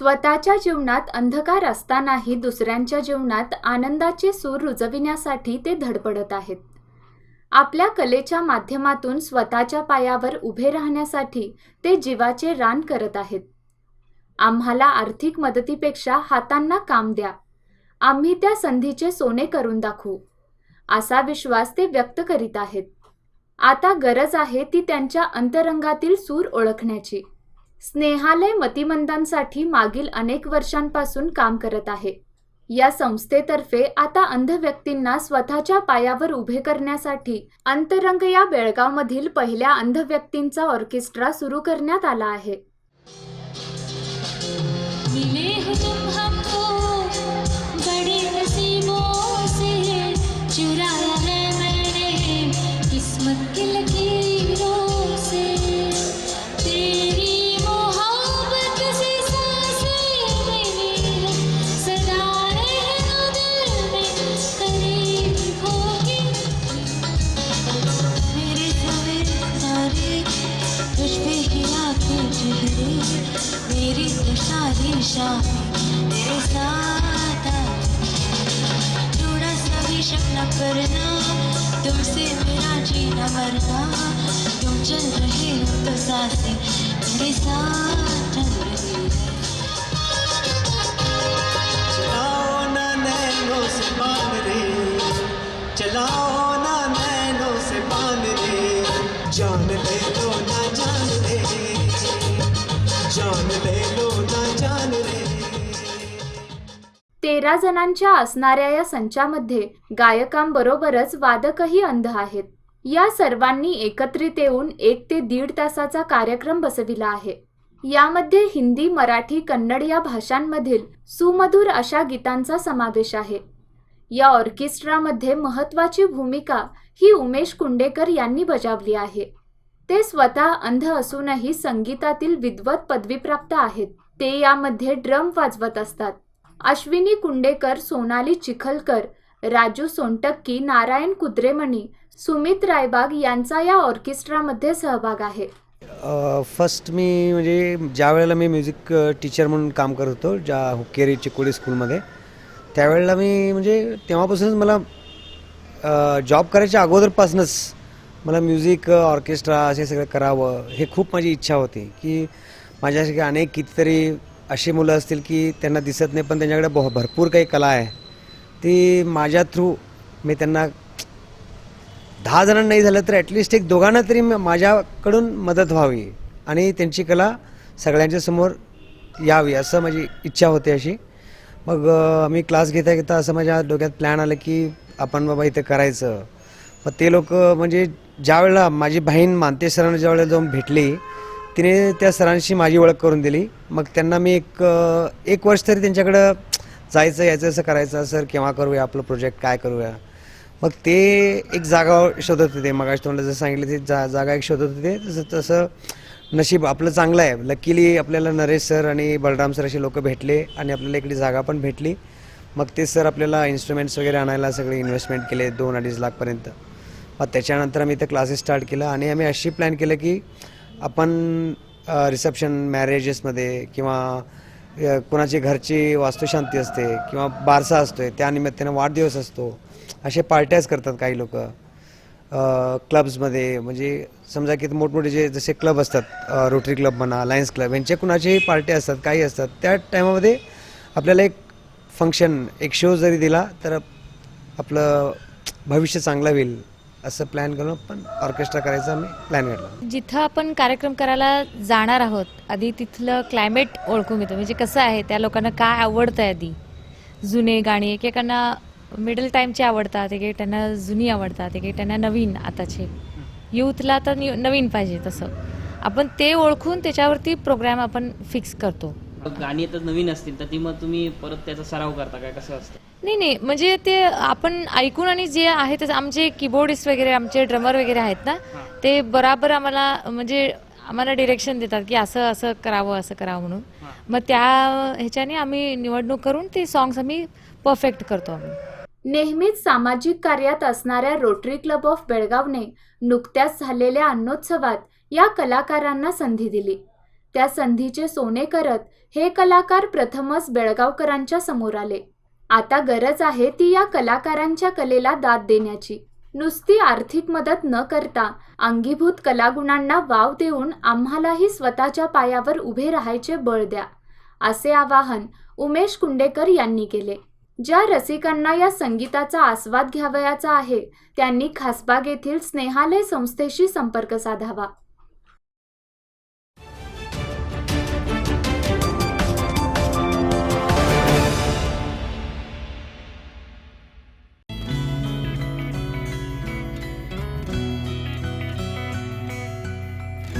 स्वतःच्या जीवनात अंधकार असतानाही दुसऱ्यांच्या जीवनात आनंदाचे सूर रुजविण्यासाठी ते धडपडत आहेत. आपल्या कलेच्या माध्यमातून स्वतःच्या पायावर उभे राहण्यासाठी ते जीवाचे रान करत आहेत. आम्हाला आर्थिक मदतीपेक्षा हातांना काम द्या. आम्ही त्या संधीचे सोने करून दाखवू. असा विश्वास ते व्यक्त करीत आहेत. आता गरज आहे ती त्यांच्या अंतरंगातील सूर ओळखण्याची. स्नेहालय मतिमंदांसाठी मागील अनेक वर्षांपासून काम करत आहे. या संस्थेतर्फे आता अंध व्यक्तींना स्वतःच्या पायावर उभे करण्यासाठी अंतरंग या बेळगावमधील पहिल्या अंध व्यक्तींचा ऑर्केस्ट्रा सुरू करण्यात आला आहे. शाम तेरे साथ थोड़ा न मरना। तुम चल रहे तो साँसें मेरे साथ चलाओ ना नैनो से बाँध रे। चलाओ से बाँध रे। जान ले तेरा जणांच्या असणाऱ्या या संचामध्ये गायकांबरोबरच वादकही अंध आहेत. या सर्वांनी एकत्रित येऊन एक ते दीड तासाचा कार्यक्रम बसविला आहे. यामध्ये हिंदी मराठी कन्नड या भाषांमधील सुमधुर अशा गीतांचा समावेश आहे. या ऑर्केस्ट्रामध्ये महत्त्वाची भूमिका ही उमेश कुंडेकर यांनी बजावली आहे. ते स्वतः अंध असूनही संगीतातील विद्वत पदवीप्राप्त आहेत. ते यामध्ये ड्रम वाजवत असतात. अश्विनी कुंडेकर सोनाली चिखलकर राजू सोनटक्की नारायण कुद्रेमणी सुमित रायबाग यांचा या ऑर्केस्ट्रामध्ये सहभाग आहे. फर्स्ट मी म्हणजे ज्या वेळेला मी म्युझिक टीचर म्हणून काम करत होतो ज्या हुक्केरी चिकोडी स्कूलमध्ये त्यावेळेला मी म्हणजे तेव्हापासूनच मला जॉब करायच्या अगोदरपासूनच मला म्युझिक ऑर्केस्ट्रा असे सगळं करावं हे खूप माझी इच्छा होती की माझ्यासारखे अनेक कितीतरी अशी मुलं असतील की त्यांना दिसत नाही पण त्यांच्याकडे भ- भरपूर काही कला आहे. ती माझ्या थ्रू मी त्यांना दहा जणांना नाही झालं तर ॲटलिस्ट एक दोघांना तरी माझ्याकडून मदत व्हावी आणि त्यांची कला सगळ्यांच्या समोर यावी असं माझी इच्छा होती अशी. मग मी क्लास घेता घेता असं माझ्या डोक्यात प्लॅन आलं की आपण बाबा इथं करायचं. मग ते लोक म्हणजे ज्या वेळेला माझी बहीण मानते सरांना ज्या वेळेला जाऊन भेटली तिने त्या सरांशी माझी ओळख करून दिली. मग त्यांना मी एक एक वर्ष तरी त्यांच्याकडं जायचं यायचं असं करायचं सर केव्हा करूया आपलं प्रोजेक्ट? काय करूया? मग ते एक जागा शोधत होते मग तुम्हाला जसं सांगितलं ते जा जागा एक शोधत होते. तसं तसं नशीब आपलं चांगलं आहे. लकीली आपल्याला नरेश सर आणि बलराम सर असे लोक भेटले आणि आपल्याला इकडे जागा पण भेटली. मग ते सर आपल्याला इन्स्ट्रुमेंट्स वगैरे आणायला सगळे इन्व्हेस्टमेंट केले दोन अडीच लाखपर्यंत. मग त्याच्यानंतर आम्ही इथं क्लासेस स्टार्ट केलं आणि आम्ही अशी प्लॅन केलं की आपण रिसेप्शन मॅरेजेसमध्ये किंवा कुणाची घरची वास्तुशांती असते किंवा बारसा असतोय आहे निमित्ताने वाढदिवस असतो असे पार्ट्याच करतात काही लोक. क्लब्समध्ये म्हणजे समजा की मोठमोठे जे जसे क्लब असतात रोटरी क्लब म्हणा लायन्स क्लब यांच्या कुणाच्याही पार्ट्या असतात काही असतात त्या टायमामध्ये आपल्याला एक फंक्शन एक शो जरी दिला तर आपलं भविष्य चांगलं होईल. असं प्लॅन करून आपण ऑर्केस्ट्रा करायचा आम्ही प्लॅन घडला जिथं आपण कार्यक्रम करायला जाणार आहोत आधी तिथलं क्लायमेट ओळखून घेतो. म्हणजे कसं आहे त्या लोकांना काय आवडतं आहे आधी? जुने गाणी एकेकांना मिडल टाईमचे आवडतात एकेकांना जुनी आवडतात एकेकांना नवीन आताचे. यूथला तर न्यू- नवीन पाहिजे तसं. आपण ते ओळखून त्याच्यावरती प्रोग्राम आपण फिक्स करतो. गाणी तर नवीन असतील तर ती मग तुम्ही परत त्याचा सराव करता काय कसं असतं? नाही नाही. म्हणजे ते आपण ऐकून आणि जे आहे ते आमचे कीबोर्डिस्ट वगैरे आमचे ड्रमर वगैरे आहेत ना ते बराबर आम्हाला म्हणजे आम्हाला डिरेक्शन देतात की असं असं करावं असं करावं म्हणून. मग त्या ह्याच्याने आम्ही निवडणूक करून ते सॉंग्स आम्ही परफेक्ट करतो आम्ही. नेहमीच सामाजिक कार्यात असणाऱ्या रोटरी क्लब ऑफ बेळगावने नुकत्याच झालेल्या अन्नोत्सवात या कलाकारांना संधी दिली. त्या संधीचे सोने करत हे कलाकार प्रथमच बेळगावकरांच्या समोर आले. आता गरज आहे ती या कलाकारांच्या कलेला दाद देण्याची. नुसती आर्थिक मदत न करता अंगीभूत कलागुणांना वाव देऊन आम्हालाही स्वतःच्या पायावर उभे राहायचे बळ द्या असे आवाहन उमेश कुंडेकर यांनी केले. ज्या रसिकांना या संगीताचा आस्वाद घ्यावयाचा आहे त्यांनी खासबाग येथील स्नेहालय संस्थेशी संपर्क साधावा.